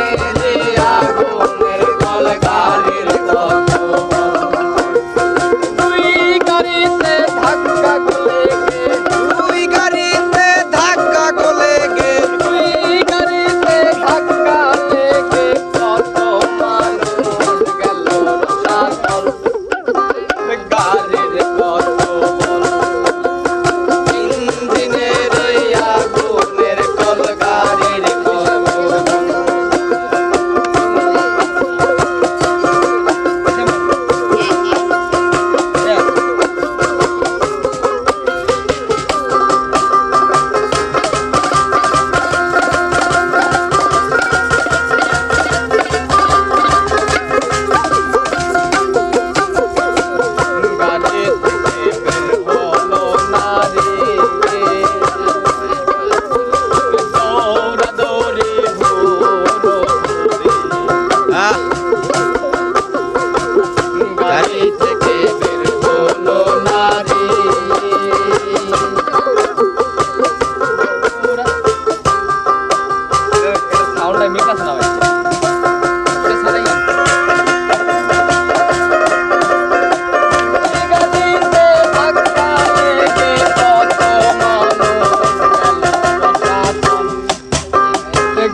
Thank you.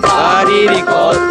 বাড়ির কত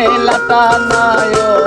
মেলাটা নায়